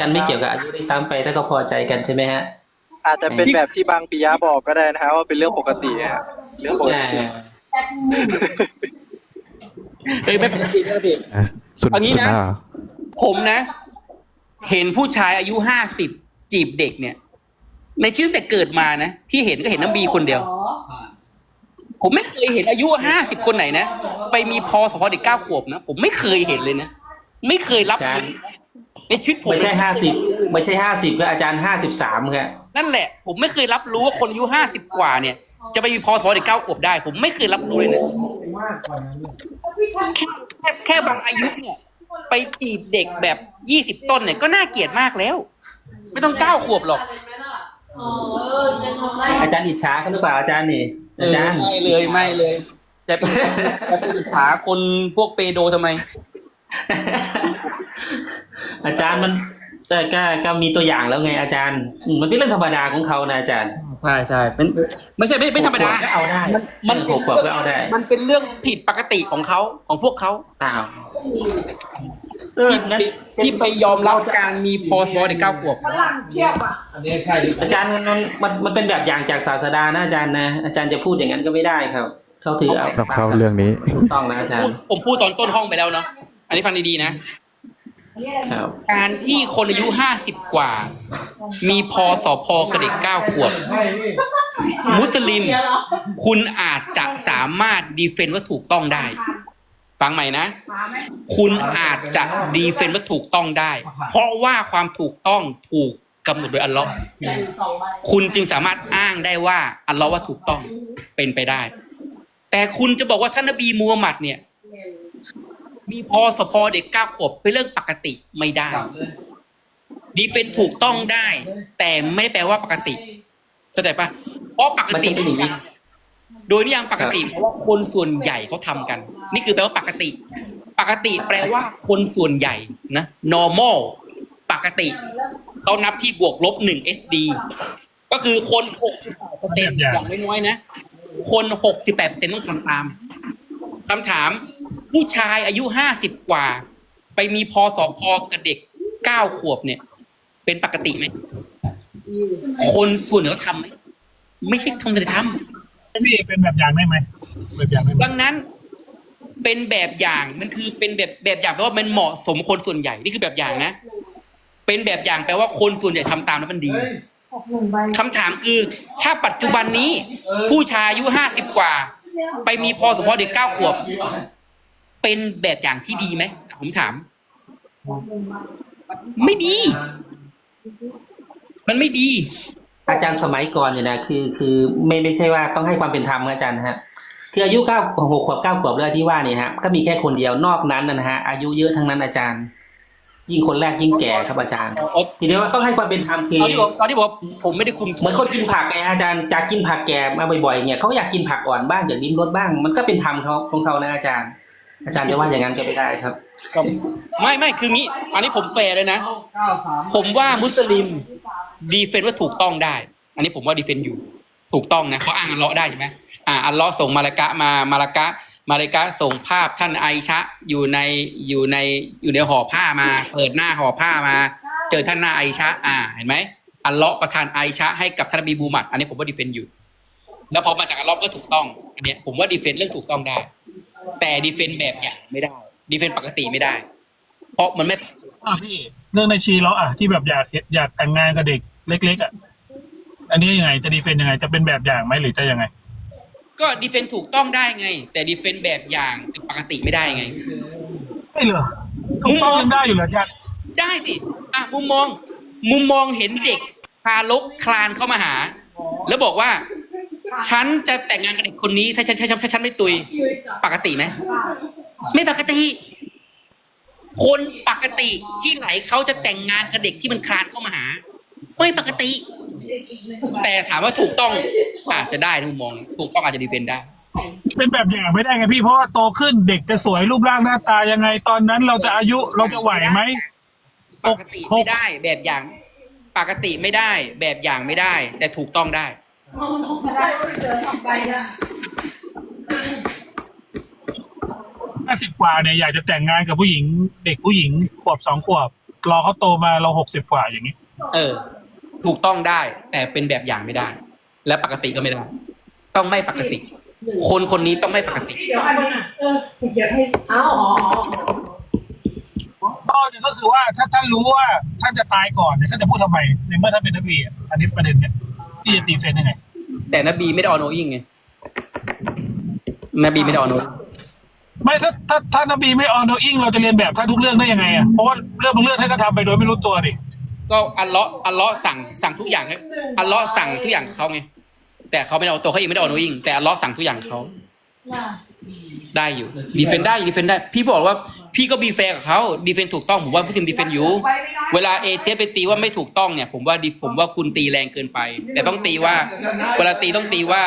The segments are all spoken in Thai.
กันไม่เกี่ยวกับอายุด้วยซ้ำไปถ้าเขาพอใจกันใช่ไหมฮะอาจจะเป็นแบบที่บางปิยะบอกก็ได้นะฮะว่าเป็นเรื่องปกติอะเรื่องปกอ่าติเอ้ยไม่ปกติไม่ปกติอะสุดเอางี้สุดนะหน้าเหรอผมนะ เห็นผู้ชายอายุห้าสิบจีบเด็กเนี่ย ในชีวิตแต่เกิดมานะ ที่เห็นก็เห็นน้ำบีคนเดียว ผมไม่เคยเห็นอายุห้าสิบคนไหนนะ ไปมีพอสพอเด็กเก้าขวบนะ ผมไม่เคยเห็นเลยนะ ไม่เคยรับอาจารย์ ในชีวิตผมไม่ใช่ห้าสิบไม่ใช่ห้าสิบก็อาจารย์ห้าสิบสามครับนั่นแหละ ผมไม่เคยรับรู้ว่าคนอายุห้าสิบกว่าเนี่ย จะไปมีพอสพอเด็กเก้าขวบได้ ผมไม่เคยรับรู้เลยนะแค่แค่บางอายุเนี่ย ไปจีบเด็กแบบยี่สิบต้นเนี่ยก็น่าเกลียดมากแล้ว ไม่ต้องเก้าขวบหรอกอาจารย์อิจฉาเขาหรือเปล่าอาจารย์นี่อาจารย์ไม่เลยไม่เลยจะไปจะไปอิจฉาคนพวกเปโดทำไม อาจารย์มันแต่ก็ก็มีตัวอย่างแล้วไงอาจารย์อืมมันเป็นเรื่องธรรมดาของเขานะอาจารย์ใช่ใช่เป็นไม่ใช่ไม่ไม่ธรรมดาหกขวบก็เอาได้มันมันหกขวบก็เอาได้มันเป็นเรื่องผิดปกติของเขาของพวกเขาอ้าวเออที่งั้น ที่ไปยอมรับการมีพอสพอเด็กเก้าขวบอันนี้ใช่อาจารย์มันมันมันมันเป็นแบบอย่างจากศาสดานะอาจารย์นะ อาจารย์จะพูดอย่างนั้นก็ไม่ได้ครับ เขาถือเอาต้องเข้าเรื่องนี้ ถูกต้องนะอาจารพูดย์ ผมพูดตอนต้นห้องไปแล้วเนาะ อันนี้ฟังดีๆนะ ครับ การที่คนอายุห้าสิบกว่า มีพอสอพอกระเด็กเก้าขวบใช่พี่มุสลิม คุณอาจจะสามารถดีเฟนต์ว่าถูกต้องได้ ฟังใหม่นะ คุณอาจจะดีเฟนต์ว่าถูกต้องได้ เพราะว่าความถูกต้องถูกกำหนดโดยอัลลอฮ์คุณจึงสามารถอ้างได้ว่าอัลลอฮ์ว่าถูกต้องเป็นไปได้ แต่คุณจะบอกว่าท่านนบีมูฮัมหมัดเนี่ย มีพอสพอเด็กเก้าขวบเป็นเรื่องปกติไม่ได้ ดีเฟนถูกต้องได้ แต่ไม่ได้แปลว่าปกติเข้าใจปะเพราะปกติมันจะเป็นอย่างนี้โดยนิยามปกติเพราะว่าคนส่วนใหญ่เขาทำกัน นี่คือแปลว่าปกติ ปกติแปลว่าคนส่วนใหญ่นะ normal ปกติเขานับที่บวกลบหนึ่ง SD ก็คือคนหกสิบแปดเปอร์เซ็นต์อย่างน้อยๆนะ คนหกสิบแปดเปอร์เซ็นต์ต้องทำตามคำถาม ผู้ชายอายุห้าสิบกว่า ไปมีพอสอพอกับเด็กเก้าขวบเนี่ย เป็นปกติไหม คนส่วนใหญ่เขาทำไหมไม่ใช่ทำแต่ทำพี่เป็นแบบอย่างได้ไหมแบบอย่างได้ไหมดังนั้น เป็นแบบอย่างมันคือเป็นแบบแบบอย่างแปลว่ามันเหมาะสมคนส่วนใหญ่นี่คือแบบอย่างนะเป็นแบบอย่างแปลว่าคนส่วนใหญ่ทำตามแล้วมันดีเฮ้ยคำถามคือ ถ้าปัจจุบันนี้ ผู้ชายอายุห้าสิบกว่า ไปมีพอสมพอเด็กเก้าขวบ เป็นแบบอย่างที่ดีไหมผมถาม ไม่ดี มันไม่ดี อาจารย์สมัยก่อนเนี่ยนะคือ คือไม่ไม่ใช่ว่าต้องให้ความเป็นธรรมนะอาจารย์นะฮะคืออายุเก้าหกขวบเก้าขวบเรื่องที่ว่าเนี่ยฮะก็มีแค่คนเดียวนอกนั้นนะฮะอายุเยอะทั้งนั้นอาจารย์ ยิ่งคนแรกยิ่งแก่ครับอาจารย์ทีนี้ว่าต้องให้ความเป็นธรรมคือตอนที่บอกตอนที่บอกผมไม่ได้คุมเหมือนคนกินผักไงอาจารย์จากกินผักแก่มาบ่อยๆเนี่ยเขาอยากกินผักอ่อนบ้างอยากลิ้มรสบ้าง มันก็เป็นธรรมเขาของเขานะอาจารย์ อาจารย์จะว่าอย่างนั้นก็ไม่ได้ครับไม่ไม่คืองี้ อันนี้ผมแฟร์เลยนะ ผมว่ามุสลิมดีเฟนต์ว่าถูกต้องได้ อันนี้ผมว่าดีเฟนต์อยู่ ถูกต้องนะเขาอ้างอัลเลาะห์ได้ใช่ไหมอ่าอัลเลาะห์ส่งมาลากะมามาลากะมาลกะส่งภาพท่านไอชะอยู่ในอยู่ในอยู่ในห่อผ้ามา เปิดหน้าห่อผ้ามา เจอท่านหน้าไอชะ อ่าเห็นไหมอัลเลาะห์ประทานไอชะให้กับท่านนบีบูมัดอันนี้ผมว่าดีเฟนต์อยู่ แล้วพอมาจากอัลเลาะห์ก็ถูกต้องอันเนี้ยผมว่าดีเฟนต์เรื่องถูกต้องได้ แต่ดีเฟนต์แบบอย่างไม่ได้ ดีเฟนต์ปกติไม่ได้ เพราะมันไม่ อะพี่เรื่องในชีเราอะที่แบบอยากอยากแต่งงานกับเด็กเล็ก ๆ อะ อันนี้ยังไงจะดีเฟนต์ยังไง จะเป็นแบบอย่างไหมหรือจะยังไง ก็ดีเฟนต์ถูกต้องได้ไง แต่ดีเฟนต์แบบอย่างปกติไม่ได้ไง ไม่เหรอถูกต้องยังได้อยู่เหรออาจารย์ได้สิอะมุมมอง มุมมองเห็นเด็กพาลกคลานเข้ามาหา แล้วบอกว่า ฉันจะแต่งงานกับเด็กคนนี้ถ้าฉันถ้าฉันถ้าฉันไม่ตุย ปกติไหมไม่ปกติ คนปกติที่ไหนเขาจะแต่งงานกับเด็กที่มันคลานเข้ามาหา ไม่ปกติ แต่ถามว่าถูกต้องอาจจะได้นะมุมมอง ถูกต้องอาจจะดีเฟนต์ได้ เป็นแบบอย่างไม่ได้ไงพี่เพราะว่าโตขึ้นเด็กจะสวยรูปร่างหน้าตายังไงตอนนั้นเราจะอายุเราจะไหวไหมปกติไม่ได้แบบอย่าง ปกติไม่ได้ แบบอย่างไม่ได้ แต่ถูกต้องได้ ห้าสิบกว่าเนี่ยอยากจะแต่งงานกับผู้หญิง เด็กผู้หญิงขวบสองขวบ รอเขาโตมาเราหกสิบกว่าอย่างนี้ เออ ถูกต้องได้ แต่เป็นแบบอย่างไม่ได้ และปกติก็ไม่ได้ ต้องไม่ปกติ คนคนนี้ต้องไม่ปกติ เดี๋ยวอันนี้เออเดี๋ยวให้อ้าวอ๋ออ๋อก็ก็คือว่าถ้าท่านรู้ว่าท่านจะตายก่อนเนี่ยท่านจะพูดทำไมในเมื่อท่านเป็นนบีอะอันนี้ประเด็นเนี่ย ที่จะตีเฟนยังไง แต่นบีไม่ได้ออโนอิงไงนบีไม่ได้ออโนไม่ถ้าถ้าถ้านบีไม่ออนโนอิงเราจะเรียนแบบท่านทุกเรื่องได้ยังไงอะเพราะว่าเรื่องบางเรื่องท่านก็ทำไปโดยไม่รู้ตัวดิก็อัลเลาะห์อัลเลาะห์สั่งสั่งทุกอย่างให้อัลเลาะห์สั่งทุกอย่างเขาไงแต่เขาไม่ได้เอาตัวเขาเองไม่ได้ออโนอิงแต่อัลเลาะห์สั่งทุกอย่างเขา ได้อยู่ดีเฟนได้ดีเฟนได้ พี่บอกว่า พี่ก็บีแฟร์กับเขาดีเฟนถูกต้องผมว่าผู้ทีมดีเฟนอยู่ เวลาเอเจไปตีว่าไม่ถูกต้องเนี่ยผมว่าดีผมว่าคุณตีแรงเกินไป แต่ต้องตีว่า เวลาตีต้องตีว่า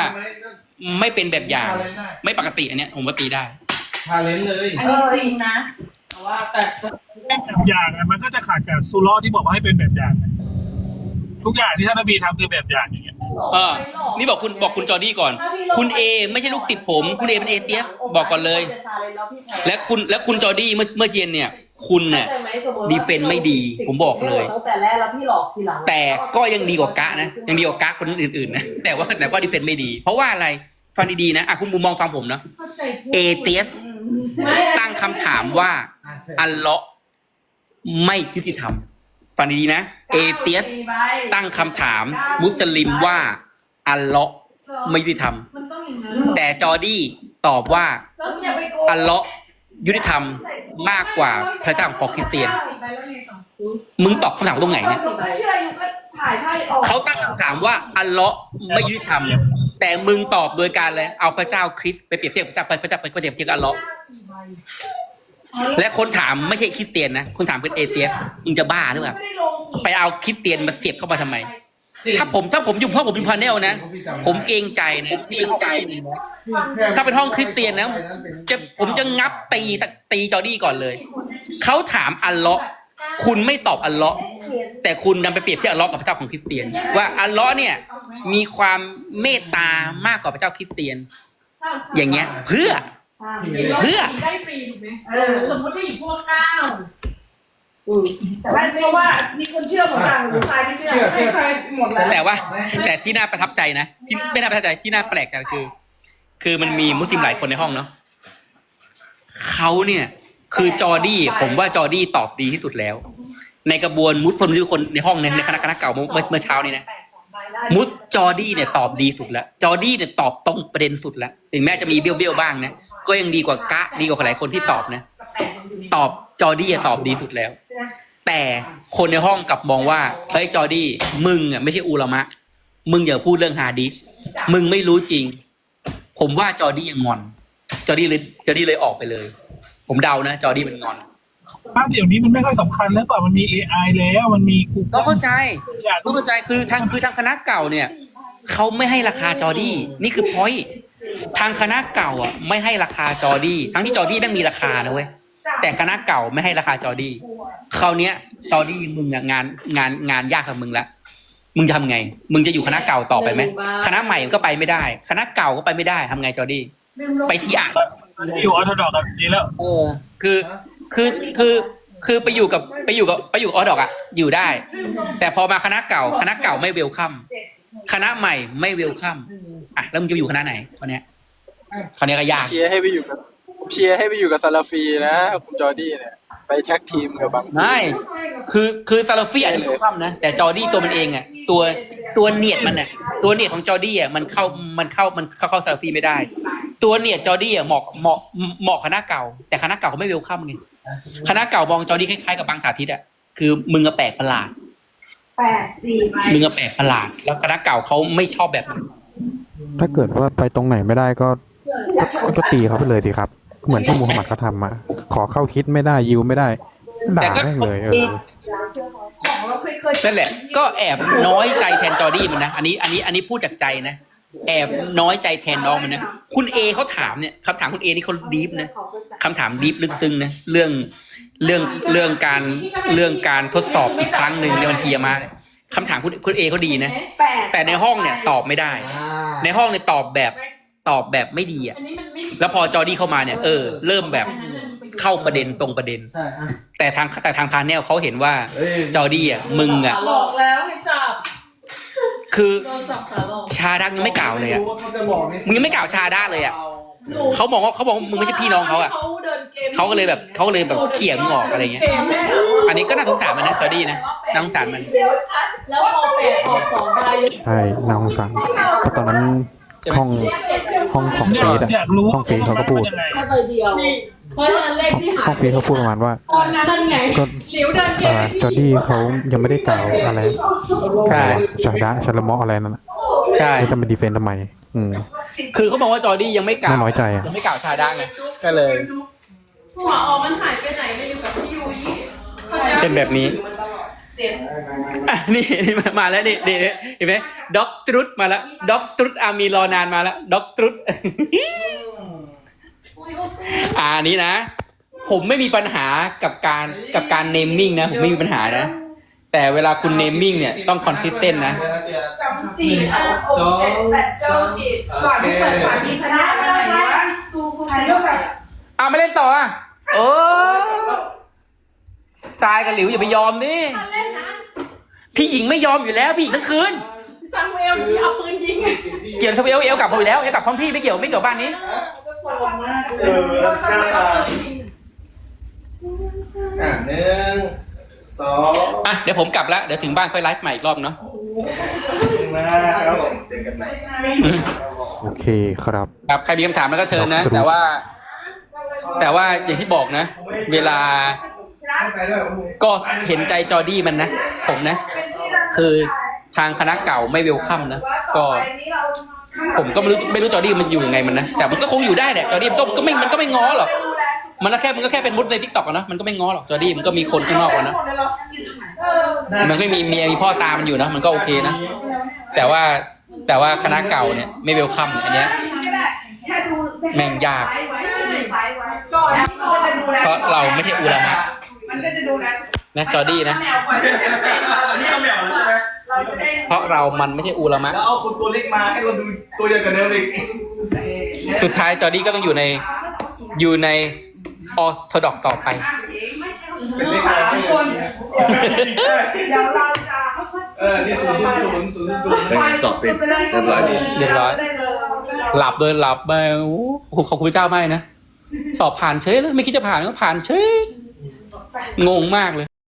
ไม่เป็นแบบอย่าง ไม่ปกติอันเนี้ยผมว่าตีได้ชาเลนจ์เลยอันนี้จริงนะแต่ว่าแต่จะแบบอย่างอะมันก็จะขาดกับซูลอที่บอกว่าให้เป็นแบบอย่างอะทุกอย่างที่ท่านนบีทำคือแบบอย่างอย่างเงี้ย เออนี่บอกคุณบอกคุณจอร์ดี้ก่อน คุณเอไม่ใช่ลูกศิษย์ผม คุณเอเป็นเอเตียสบอกก่อนเลย และคุณและคุณจอร์ดี้เมื่อเมื่อเย็นเนี่ย คุณเนี่ยดีเฟนส์ไม่ดีผมบอกเลย ตั้งแต่แรกแล้วพี่หลอกทีหลังแต่ก็ยังดีกว่ากะนะ ยังดีกว่ากะคนอื่นๆนะแต่ว่าแต่ว่าดีเฟนส์ไม่ดี เพราะว่าอะไรฟังดีๆนะอะคุณมุมมองฟังผมนะเอเตียสไม่ตั้งคำถามว่าอัลเลาะห์ไม่ยุติธรรมฟังดีๆนะ เอเตียส ตั้งคำถาม มุสลิมว่า อัลเลาะห์ไม่ยุติธรรม มันต้องอย่างนั้นแต่จอร์ดี้ตอบว่า แล้วอย่าไปโกงอัลเลาะห์ยุติธรรมมากกว่าพระเจ้าของพอคริสเตียนมึงตอบคำถามตรงไหนเนี่ย เชื่ออยู่ก็ถ่ายภาพออกเขาตั้งคำถามว่าอัลเลาะห์ไม่ยุติธรรม แต่มึงตอบโดยการเลยเอาพระเจ้าคริสต์ไปเปรียบเทียบกับพระเจ้าพระเจ้าไปเปรียบเทียบกับอัลเลาะห์และคนถามไม่ใช่คริสเตียนนะคนถามเป็นเอเตียสมึงจะบ้าหรือเปล่า ไม่ได้ลงอีก ไปเอาคริสเตียนมาเสียบเข้ามาทำไม ถ้าผมถ้าผมอยู่เพราะผมเป็นพาเนลนะ ผมเกรงใจนะเกรงใจนะถ้าเป็นห้องคริสเตียนนะจะผมจะงับตีตะตีจอร์ดี้ก่อนเลย เขาถามอัลเลาะห์คุณไม่ตอบอัลเลาะห์แต่คุณนำไปเปรียบเทียบอัลเลาะห์กับพระเจ้าของคริสเตียน ว่าอัลเลาะห์เนี่ยมีความเมตตามากกว่าพระเจ้าคริสเตียน อย่างเงี้ย เพื่อ เพื่อได้ฟรีถูกไหมเออสมมติว่าหญิงพวกข้าว แต่ว่าเพราะว่ามีคนเชื่อหมดต่างหรือใครไม่เชื่อเชื่อเชื่อใครหมดแล้วแต่ว่า แต่ที่น่าประทับใจนะที่ไม่น่าประทับใจที่น่าแปลกใจคือ คือมันมีมุสลิมหลายคนในห้องเนาะเขาเนี่ย คือจอร์ดี้ผมว่าจอร์ดี้ตอบดีที่สุดแล้ว ในกระบวนมุสลิมทุกคนในห้องในในคณะคณะเก่าเมื่อเมื่อเมื่อเช้านี้นะ มุสจอร์ดี้เนี่ยตอบดีสุดแล้ว จอร์ดี้เนี่ยตอบตรงประเด็นสุดแล้วถึงแม้จะมีเบี้ยวเบี้ยวๆบ้างนะก็ยังดีกว่ากะดีกว่าหลายคนที่ตอบนะ ตอบจอร์ดี้อะตอบดีสุดแล้ว แต่คนในห้องกลับมองว่าเฮ้ยจอร์ดี้มึงอะไม่ใช่อูลามะ มึงอย่าพูดเรื่องฮาดิสมึงไม่รู้จริง ผมว่าจอร์ดี้ยังงอน จอร์ดี้เลยจอร์ดี้เลยออกไปเลย ผมเดานะ จอร์ดี้มันงอนถ้าเดี๋ยวนี้มันไม่ค่อยสำคัญแล้วเปล่ามันมี AI แล้วมันมีกูก็เข้าใจอยากก็เข้าใจคือทางคือทางคณะเก่าเนี่ยเขาไม่ให้ราคาจอร์ดี้นี่คือพอยทางคณะเก่าอะไม่ให้ราคาจอร์ดี้ทั้งที่จอร์ดี้แม่งมีราคานะเว้ย แต่คณะเก่าไม่ให้ราคาจอร์ดี้คราวเนี้ย จอร์ดี้มึงอะงานงานงานยากกับมึงละมึงจะทำไง มึงจะอยู่คณะเก่าต่อไปไหมคณะใหม่ก็ไปไม่ได้ คณะเก่าก็ไปไม่ได้ทำไงจอร์ดี้ไปชีอะอยู่ออร์โธดอกกันดีแล้วเออคือคือคือคือไปอยู่กับไปอยู่กับไปอยู่ออดอกอะอยู่ได้ แต่พอมาคณะเก่า คณะเก่าไม่เวลคัมคณะใหม่ไม่เวลคัมอะแล้วมึงจะไปอยู่คณะไหนคราวเนี้ยคราวเนี้ยก็ยากเชียร์ให้ไปอยู่กับ เชียร์ให้ไปอยู่กับซาลาฟีนะคุณจอร์ดี้เนี่ย ไปแท็กทีมกับบางไม่คือคือซาลาฟี่อาจจะเวลคัมนะแต่จอร์ดี้ตัวมันเองอะตัวตัวเนียดมันอะตัวเนียดของจอร์ดี้อะมันเข้ามันเข้ามันเข้าเข้าซาลาฟี่ไม่ได้ ตัวเนียดจอร์ดี้อะเหมาะเหมาะเหมาะคณะเก่า แต่คณะเก่าเขาไม่เวลคัมไงคณะเก่ามองจอร์ดี้คล้ายๆกับบางสาธิตอะคือมึงอะแปลกประหลาดแปดสี่ใบมึงอะแปลกประหลาด แล้วคณะเก่าเขาไม่ชอบแบบนั้น ถ้าเกิดว่าไปตรงไหนไม่ได้ก็ก็ก็ตีเขาไปเลยสิครับ เหมือนที่มูฮัมหมัดเขาทำมาขอเข้าคิดไม่ได้ยิวไม่ได้ด่าแต่ก็แม่งเลยเอคืออของเราเคยเคยนั่นแหละ ก็แอบน้อยใจแทนจอร์ดี้มันนะอันนี้อันนี้อันนี้พูดจากใจนะแอบน้อยใจแทนน้องมันนะคุณเอเขาถามเนี่ยคำถามคุณเอนี่เขาดีฟนะคำถามดีฟลึกซึ้งนะเรื่องเรื่องเรื่องการเรื่องการทดสอบอีกครั้งหนึ่งในวันกิยามะห์เนี่ยคำถามคุณคุณเอเขาดีนะแปดแต่ในห้องเนี่ยตอบไม่ได้ ในห้องเนี่ยตอบแบบ ตอบแบบไม่ดีอะอันนี้มันไม่มีแล้วพอจอร์ดี้เข้ามาเนี่ยเออเริ่มแบบเข้าประเด็นตรงประเด็น ใช่อะแต่ทางแต่ทางพาเนลเขาเห็นว่าเอ้ยจอร์ดี้อะมึงอะ หลอกแล้วให้จับคือโดนสับขาหลอกชาดักยังไม่กล่าวเลยอะ รู้ว่าเขาจะบอกในมึงยังไม่กล่าวชาด้าเลยอะเขาบอกว่าเขาบอกว่ามึงไม่ใช่พี่น้องเขาอะเขาเดินเกมเขาก็เลยแบบเขาก็เลยแบบเขี่ยมึงออกอะไรเงี้ยเกมแม่อันนี้ก็น่าสงสารมันนะจอร์ดี้นะน่าสงสารมัน แล้วพอแปดออกสองใบใช่นาสงสารเพราะตอนนั้นใช่ไหมห้อง ห้องของเนี่ยเฟซอะอยากรู้ห้องเฟซเขาก็พูดยังไงแค่ใบเดียวเพราะฉะนั้นเลขที่หาห้องเฟซเขาพูดประมาณว่านั่นไงก็หลิวเดินเกเอ่มอจอร์ดี้เขายังไม่ได้กล่าวอะไรใช่ ชาดะชาละมออะไรนั่นน่ะใช่เขาจะมาดีเฟนทำไม อืม คือเขาบอกว่าจอร์ดี้ยังไม่กล่าวน่าน้อยใจอะ ยังไม่กล่าวชาด้าไงก็เลย หัวออกมันหายไปไหนไปอยู่กับพี่ยุ้ยขาจะเป็นแบบนี้อยู่มัตลอด เจ็ดอะนี่นี่มามาแล้วนี่นี่นี่เห็นไหมด็อกตรุดมาแล้วด็อกตรุดอามีรอนานมาแล้วด็อกตรุดอ่าอันนี้นะ ผมไม่มีปัญหากับการกับการเนมมิ่งนะ ผมไม่มีปัญหานะ แต่เวลาคุณเนมมิ่งเนี่ยต้องคอนสิสเทนต์นะจำสี่ห้าหกเจ็ดแปดเก้าสิบก่อนที่เปิดสามีคณะอะไรวะดูถ่ายรูปแบบเอาไม่เล่นต่ออะเออทรายกับหลิวอย่าไปยอมดิ พี่หญิงไม่ยอมอยู่แล้วพี่หญิงทั้งคืนจังเวลที่เอาปืนยิงเกี่ยวกับเอลเอลกลับมาอยู่แล้วเอลกลับพร้อมพี่ไม่เกี่ยวไม่เกี่ยวบ้านนี้เออแล้วหน้าตาอะหนึ่งสองอะเดี๋ยวผมกลับแล้วเดี๋ยวถึงบ้านค่อยไลฟ์ใหม่อีกรอบเนาะนะครับเจอกันใหม่โอเคครับครับใครมีคำถามแล้วก็เชิญนะครับแต่ว่า แต่ว่าอย่างที่บอกนะ เวลา ไม่ไปด้วยผมก็เห็นใจจอร์ดี้มันนะ ผมนะ คือทางคณะเก่าไม่เวลคัมนะ ก็ ผมก็ไม่รู้ไม่รู้จอร์ดี้มันอยู่ยังไงมันนะ แต่มันก็คงอยู่ได้แหละจอร์ดี้มันก็ก็ไม่มันก็ไม่ง้อหรอกมันก็แค่มันก็แค่เป็นมุดในทิกตอกนะมันก็ไม่ง้อหรอกจอร์ดี้มันก็มีคนข้างนอกอะนะมันก็มีเมียมีพ่อตามมันอยู่นะ มันก็โอเคนะ แต่ว่าแต่ว่าคณะเก่าเนี่ยไม่เวลคัมอันเนี้ยแม่งยากก่อนที่เขาจะดูแลเพราะเราไม่ใช่อุลามะ มันก็จะดูแลนะจอร์ดี้นะแมวก่อนนี่เอาแมวใช่ไหมเราจะได้เพราะเรามันไม่ใช่อุลามะ แล้วเอาคนตัวเล็กมาให้เราดูตัวเดียวกันเดิมอีกสุดท้ายจอร์ดี้ก็ต้องอยู่ในอยู่ในออร์โธดอกต่อไป เป็นเลขสามคนใช่เดี๋ยวเราจะเออนี่ศูนย์ศูนย์ศูนย์ศูนย์สอบเป็นไปเลยเรียบร้อยดี เรียบร้อย หลับเลยหลับไปโอ้โหขอบคุณพระเจ้ามากนะ สอบผ่านเฉยเลยไม่คิดจะผ่านก็ผ่านเฉย งงมากเลย